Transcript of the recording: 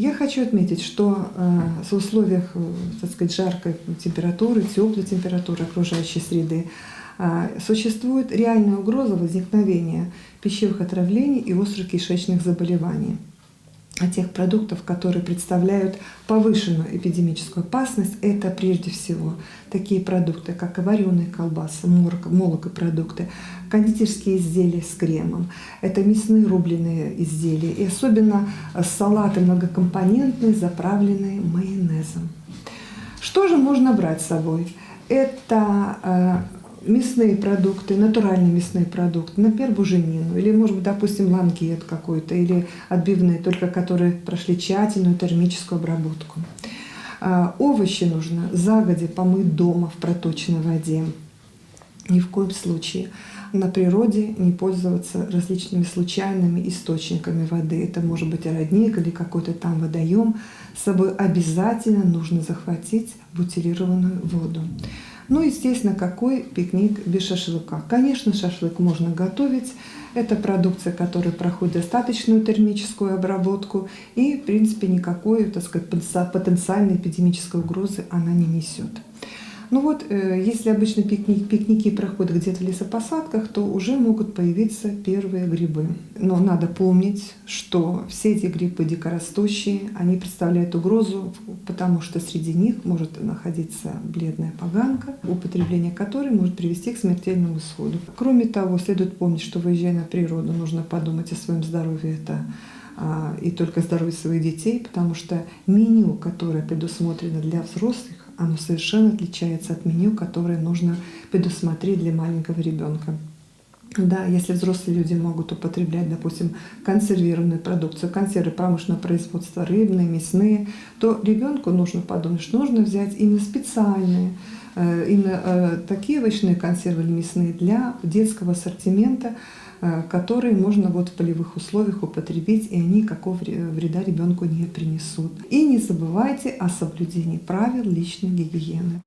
Я хочу отметить, что э, в условиях, э, так сказать, жаркой температуры, теплой температуры окружающей среды э, существует реальная угроза возникновения пищевых отравлений и острых кишечных заболеваний тех продуктов, которые представляют повышенную эпидемическую опасность, это прежде всего такие продукты, как и вареные колбасы, молокопродукты, кондитерские изделия с кремом, это мясные рубленые изделия и особенно салаты многокомпонентные, заправленные майонезом. Что же можно брать с собой? Это э, мясные продукты, натуральные мясные продукты, например, буженину, или, может быть, допустим, лангет какой-то, или отбивные, только которые прошли тщательную термическую обработку. А, овощи нужно загодя помыть дома в проточной воде. Ни в коем случае на природе не пользоваться различными случайными источниками воды. Это может быть родник или какой-то там водоем. С собой обязательно нужно захватить бутилированную воду. Ну, естественно, какой пикник без шашлыка? Конечно, шашлык можно готовить. Это продукция, которая проходит достаточную термическую обработку и, в принципе, никакой, так сказать, потенциальной эпидемической угрозы она не несет. Ну вот, э, если обычно пикник, пикники проходят где-то в лесопосадках, то уже могут появиться первые грибы. Но надо помнить, что все эти грибы дикорастущие, они представляют угрозу, потому что среди них может находиться бледная поганка, употребление которой может привести к смертельному исходу. Кроме того, следует помнить, что выезжая на природу, нужно подумать о своем здоровье. Это а, и только здоровье своих детей, потому что меню, которое предусмотрено для взрослых, оно совершенно отличается от меню, которое нужно предусмотреть для маленького ребенка. Да, если взрослые люди могут употреблять, допустим, консервированную продукцию, консервы промышленного производства, рыбные, мясные, то ребенку нужно подумать, что нужно взять именно специальные, э, именно э, такие овощные консервы или мясные для детского ассортимента, которые можно вот в полевых условиях употребить, и они какого вреда ребенку не принесут. И не забывайте о соблюдении правил личной гигиены.